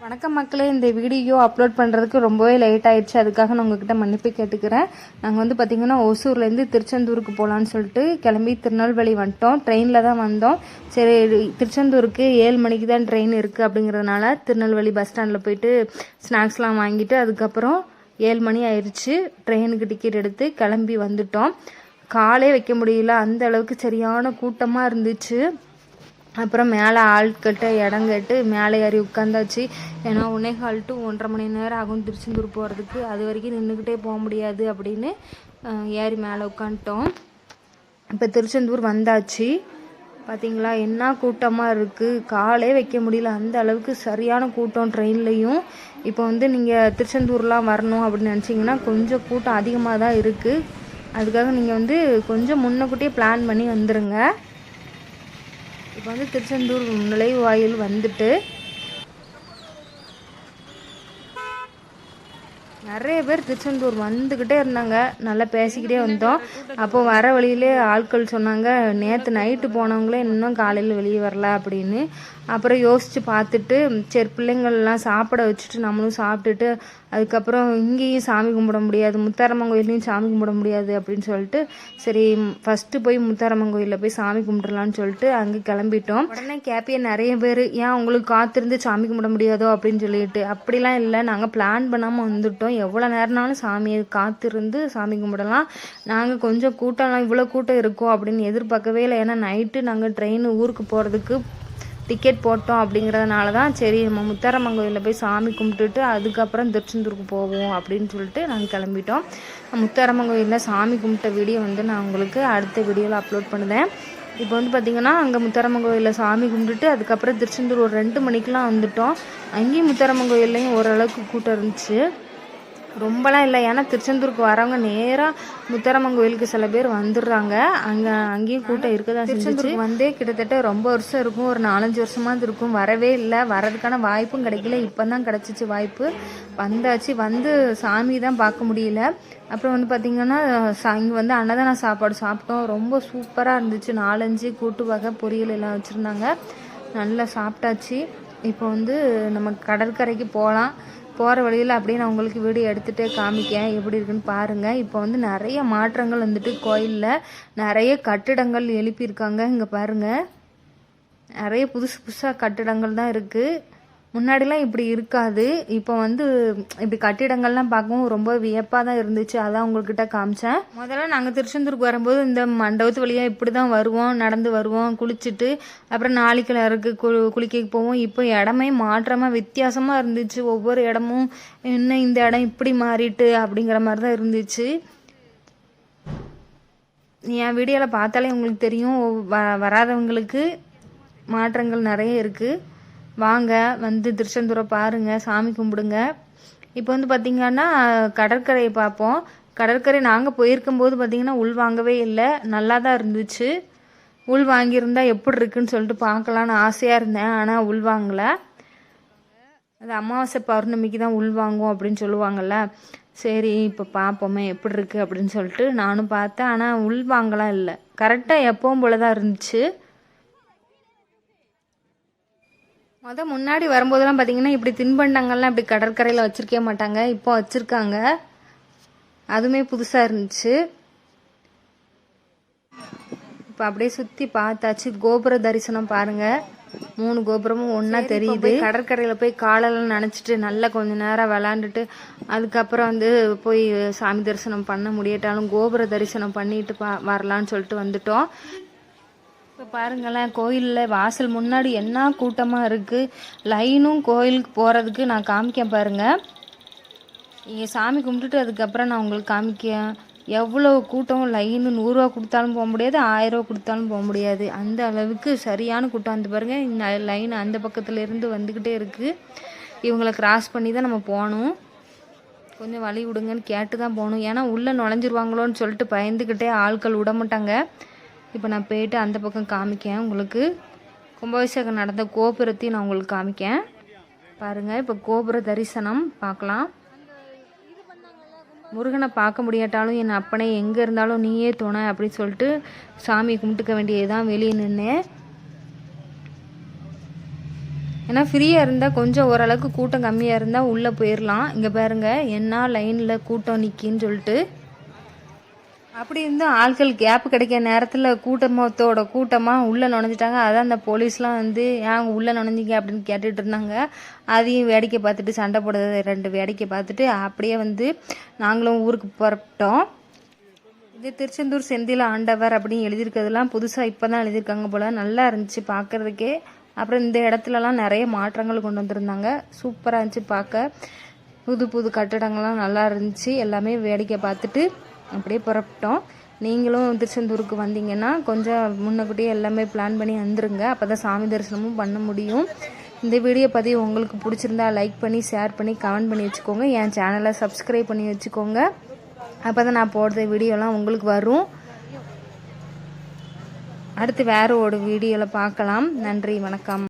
வணக்கம் மக்களே இந்த வீடியோ அப்லோட் பண்ணுறதுக்கு ரொம்பவே லேட் ஆயிடுச்சு. அதுக்காக நான் உங்ககிட்ட மன்னிப்பு கேட்டுக்கிறேன். நாங்கள் வந்து பார்த்திங்கன்னா ஒசூர்லேருந்து திருச்செந்தூருக்கு போகலான்னு சொல்லிட்டு கிளம்பி திருநெல்வேலி வந்துட்டோம். ட்ரெயினில் தான் வந்தோம். சரி திருச்செந்தூருக்கு ஏழு மணிக்கு தான் ட்ரெயின் இருக்குது அப்படிங்கிறதுனால திருநெல்வேலி பஸ் ஸ்டாண்டில் போயிட்டு ஸ்நாக்ஸ்லாம் வாங்கிட்டு அதுக்கப்புறம் ஏழு மணி ஆயிடுச்சு ட்ரெயினுக்கு டிக்கெட் எடுத்து கிளம்பி வந்துட்டோம். காலே வைக்க முடியல. அந்த அளவுக்கு சரியான கூட்டமாக இருந்துச்சு. அப்புறம் மேலே ஆட்கிட்ட இடம் கேட்டு மேலே ஏறி உட்காந்தாச்சு ஏன்னா ஒன்னே டு ஒன்றரை மணி நேரம் ஆகும் திருச்செந்தூர் போகிறதுக்கு அது வரைக்கும் நின்றுக்கிட்டே போக முடியாது அப்படின்னு ஏறி மேலே உட்காந்துட்டோம். இப்போ திருச்செந்தூர் வந்தாச்சு. பார்த்தீங்களா என்ன கூட்டமாக இருக்குது காலே வைக்க முடியல. அந்த அளவுக்கு சரியான கூட்டம் ட்ரெயின்லேயும். இப்போ வந்து நீங்கள் திருச்செந்தூர்லாம் வரணும் அப்படின்னு நினச்சிங்கன்னா கொஞ்சம் கூட்டம் அதிகமாக தான் இருக்குது அதுக்காக நீங்கள் வந்து கொஞ்சம் முன்னக்கூட்டியே பிளான் பண்ணி வந்துடுங்க இப்போ வந்து திருச்செந்தூர் நுழைவாயில் வந்துட்டு நிறைய பேர் திருச்செந்தூர் வந்துக்கிட்டே இருந்தாங்க. நல்லா பேசிக்கிட்டே வந்தோம். அப்போ வர வழியிலே ஆட்கள் சொன்னாங்க நேற்று நைட்டு போனவங்களே இன்னும் காலையில் வெளியே வரல அப்படின்னு. அப்புறம் யோசித்து பார்த்துட்டு சரி பிள்ளைங்கள்லாம் சாப்பிட வச்சுட்டு நம்மளும் சாப்பிட்டுட்டு அதுக்கப்புறம் இங்கேயும் சாமி கும்பிட முடியாது முத்தாரம்மன் கோயிலையும் சாமி கும்பிட முடியாது அப்படின்னு சொல்லிட்டு சரி ஃபஸ்ட்டு போய் முத்தாரம்மன் கோயிலில் போய் சாமி கும்பிட்றலான்னு சொல்லிட்டு அங்கே கிளம்பிட்டோம். உடனே கேப்பியை நிறைய பேர் ஏன் உங்களுக்கு காத்திருந்து சாமி கும்பிட முடியாதோ? அப்படின்னு சொல்லிட்டு. அப்படிலாம் இல்லை நாங்கள் பிளான் பண்ணாமல் வந்துட்டோம். எவ்வளோ நேரம்னாலும் சாமியை காத்திருந்து சாமி கும்பிடலாம். நாங்கள் கொஞ்சம் கூட்டம்லாம் இவ்வளோ கூட்டம் இருக்கும் அப்படின்னு எதிர்பார்க்கவே இல்லை. ஏன்னா நைட்டு நாங்கள் ட்ரெயின் ஊருக்கு போகிறதுக்கு டிக்கெட் போட்டோம் அப்படிங்கிறதுனால தான் சரி நம்ம முத்தாரம்மன் கோயிலில் போய் சாமி கும்பிட்டுட்டு அதுக்கப்புறம் திருச்செந்தூருக்கு போவோம் அப்படின்னு சொல்லிட்டு நாங்கள் கிளம்பிட்டோம். முத்தாரம்மன் கோயிலில் சாமி கும்பிட்ட வீடியோ வந்து நான் உங்களுக்கு அடுத்த வீடியோவில் அப்லோட் பண்ணுவேன் இப்போ வந்து பார்த்திங்கன்னா அங்கே முத்தாரம்மன் கோயிலில் சாமி கும்பிட்டுட்டு அதுக்கப்புறம் திருச்செந்தூர் ஒரு ரெண்டு மணிக்கெலாம் வந்துட்டோம். அங்கேயும் முத்தாரம்மன் கோயில்லையும் ஓரளவுக்கு கூட்டம் இருந்துச்சு. ரொம்பலாம் இல்லை. ஏன்னா திருச்செந்தூருக்கு வரவங்க நேராக முத்தாரம்மன் கோயிலுக்கு சில பேர் வந்துடுறாங்க அங்கே அங்கேயும் கூட்டம் இருக்க தான் திருச்செந்தூருக்கு வந்தே கிட்டத்தட்ட ரொம்ப வருஷம் இருக்கும். ஒரு நாலஞ்சு வருஷமாவது இருக்கும். வரவே இல்லை. வரதுக்கான வாய்ப்பும் கிடைக்கல. இப்போ தான் கிடச்சிச்சு வாய்ப்பு. வந்தாச்சு. வந்து சாமி தான் பார்க்க முடியல. அப்புறம் வந்து பார்த்திங்கன்னா இங்கே வந்து அன்னதான சாப்பாடு சாப்பிட்டோம். ரொம்ப சூப்பராக இருந்துச்சு. நாலஞ்சு கூட்டு வகை பொரியல் எல்லாம் வச்சுருந்தாங்க. நல்லா சாப்பிட்டாச்சு. இப்போ வந்து நம்ம கடற்கரைக்கு போகலாம் போகிற வழியில் அப்படியே நான் உங்களுக்கு வீடியோ எடுத்துகிட்டே காமிக்கேன் எப்படி இருக்குன்னு பாருங்கள் இப்போ வந்து நிறைய மாற்றங்கள் வந்துட்டு கோயிலில் நிறைய கட்டிடங்கள் எழுப்பியிருக்காங்க. இங்கே பாருங்கள் நிறைய புதுசு புதுசாக கட்டிடங்கள் தான் இருக்குது முன்னாடிலாம் இப்படி இருக்காது. இப்போ வந்து இப்படி கட்டிடங்கள்லாம் பார்க்கவும் ரொம்ப வியப்பாக தான் இருந்துச்சு. அதான் உங்கள்கிட்ட காமிச்சேன். முதல்ல நாங்கள் திருச்செந்தூருக்கு வரும்போது இந்த மண்டபத்து வழியாக இப்படி தான் வருவோம் நடந்து வருவோம் குளிச்சுட்டு அப்புறம் நாளைக்கிழருக்கு கு குளிக்க போவோம். இப்போ இடமே மாற்றமாக வித்தியாசமாக இருந்துச்சு. ஒவ்வொரு இடமும் இன்னும் இந்த இடம் இப்படி மாறிட்டு அப்படிங்கிற மாதிரி தான் இருந்துச்சு. என் வீடியோவில் பார்த்தாலே உங்களுக்கு தெரியும். வ வராதவங்களுக்கு மாற்றங்கள் நிறைய இருக்குது வாங்க வந்து திருச்செந்தூரை பாருங்கள் சாமி கும்பிடுங்க. இப்போ வந்து பார்த்திங்கன்னா கடற்கரையை பார்ப்போம். கடற்கரை நாங்கள் போயிருக்கும்போது பார்த்திங்கன்னா உள் வாங்கவே இல்லை. நல்லா தான் இருந்துச்சு. உள் வாங்கியிருந்தா எப்படி இருக்குன்னு சொல்லிட்டு பார்க்கலான்னு ஆசையாக இருந்தேன். ஆனால் உள் வாங்கலை. அது அமாவாசை பௌர்ணமிக்கு தான் உள் வாங்குவோம் அப்படின்னு சொல்லுவாங்கல்ல. சரி இப்போ பார்ப்போமே எப்படி இருக்குது அப்படின்னு சொல்லிட்டு நானும் பார்த்தேன். ஆனால் உள் வாங்கலாம் இல்லை. கரெக்டாக எப்பவும் போல தான் இருந்துச்சு. மொதல் முன்னாடி வரும்போதெல்லாம் பார்த்தீங்கன்னா இப்படி தின்பண்டங்கள்லாம் இப்படி கடற்கரையில் வச்சுருக்கவே மாட்டாங்க. இப்போ வச்சுருக்காங்க. அதுவுமே புதுசாக இருந்துச்சு. இப்போ அப்படியே சுற்றி பார்த்தாச்சு. கோபுர தரிசனம் பாருங்க. மூணு கோபுரமும் ஒன்றா தெரியுது. கடற்கரையில் போய் காலெல்லாம் நனைச்சிட்டு நல்லா கொஞ்ச நேரம் விளாண்டுட்டு அதுக்கப்புறம் வந்து போய் சாமி தரிசனம் பண்ண முடியட்டாலும் கோபுர தரிசனம் பண்ணிட்டு பா வரலான்னு சொல்லிட்டு வந்துட்டோம். இப்போ பாருங்களேன் கோயிலில் வாசல் முன்னாடி என்ன கூட்டமாக இருக்குது லைனும் கோயிலுக்கு போகிறதுக்கு நான் காமிக்கேன் பாருங்கள் இங்கே சாமி கும்பிட்டுட்டு அதுக்கப்புறம் நான் உங்களுக்கு காமிக்கேன். எவ்வளோ கூட்டம் லைனு நூறுரூவா கொடுத்தாலும் போக முடியாது ஆயிரரூவா கொடுத்தாலும் போக முடியாது. அந்த அளவுக்கு சரியான கூட்டம் வந்து பாருங்கள் இந்த லைன் அந்த பக்கத்துலேருந்து வந்துக்கிட்டே இருக்குது இவங்களை கிராஸ் பண்ணி தான் நம்ம போகணும். கொஞ்சம் வழி விடுங்கன்னு கேட்டு தான் போகணும். ஏன்னா உள்ளே நுழைஞ்சிருவாங்களோன்னு சொல்லிட்டு பயந்துக்கிட்டே ஆட்கள் விட மாட்டாங்க. இப்போ நான் போயிட்டு அந்த பக்கம் காமிக்கேன் உங்களுக்கு. கும்பாபிஷேகம் நடந்த கோபுரத்தையும் நான் உங்களுக்கு காமிக்கேன். பாருங்கள் இப்போ கோபுர தரிசனம் பார்க்கலாம். முருகனை பார்க்க முடியாட்டாலும் என் அப்பனை எங்கே இருந்தாலும் நீயே துணை அப்படின்னு சொல்லிட்டு சாமி கும்பிட்டுக்க வேண்டியது தான் வெளியே நின்னேன் ஏன்னா ஃப்ரீயாக இருந்தால் கொஞ்சம் ஓரளவுக்கு கூட்டம் கம்மியாக இருந்தால் உள்ளே போயிடலாம் இங்கே பாருங்கள் என்ன லைனில் கூட்டம் நிற்கின்னு சொல்லிட்டு. அப்படி இருந்தும் ஆட்கள் கேப் கிடைக்க நேரத்தில் கூட்டமத்தோட கூட்டமாக உள்ளே நுழைஞ்சிட்டாங்க. அதான் அந்த போலீஸ்லாம் வந்து ஏன் உள்ளே நுழைஞ்சிங்க? அப்படின்னு கேட்டுட்டு இருந்தாங்க. அதையும் வேடிக்கை பார்த்துட்டு சண்டை போடுறது ரெண்டு வேடிக்கை பார்த்துட்டு அப்படியே வந்து நாங்களும் ஊருக்கு புறப்பட்டோம். இது திருச்செந்தூர் செந்தில் ஆண்டவர் அப்படின்னு எழுதியிருக்கிறதுலாம் புதுசாக இப்போ தான் எழுதியிருக்காங்க போல். நல்லா இருந்துச்சு பார்க்குறதுக்கே. அப்புறம் இந்த இடத்துலலாம் நிறைய மாற்றங்கள் கொண்டு வந்திருந்தாங்க. சூப்பராக இருந்துச்சு பார்க்க. புது புது கட்டடங்கள்லாம் நல்லா இருந்துச்சு. எல்லாமே வேடிக்கை பார்த்துட்டு அப்படியே புறப்பட்டோம். நீங்களும் திருச்செந்தூருக்கு வந்தீங்கன்னா கொஞ்சம் முன்னக்கூட்டியே எல்லாமே பிளான் பண்ணி வந்துருங்க. அப்போ தான் சாமி தரிசனமும் பண்ண முடியும். இந்த வீடியோ பதிவு உங்களுக்கு பிடிச்சிருந்தா லைக் பண்ணி ஷேர் பண்ணி கமெண்ட் பண்ணி வச்சுக்கோங்க. என் சேனலை சப்ஸ்கிரைப் பண்ணி வச்சுக்கோங்க. அப்போ தான் நான் போடுற வீடியோலாம் உங்களுக்கு வரும். அடுத்து வேறு ஒரு வீடியோவில் பார்க்கலாம். நன்றி வணக்கம்.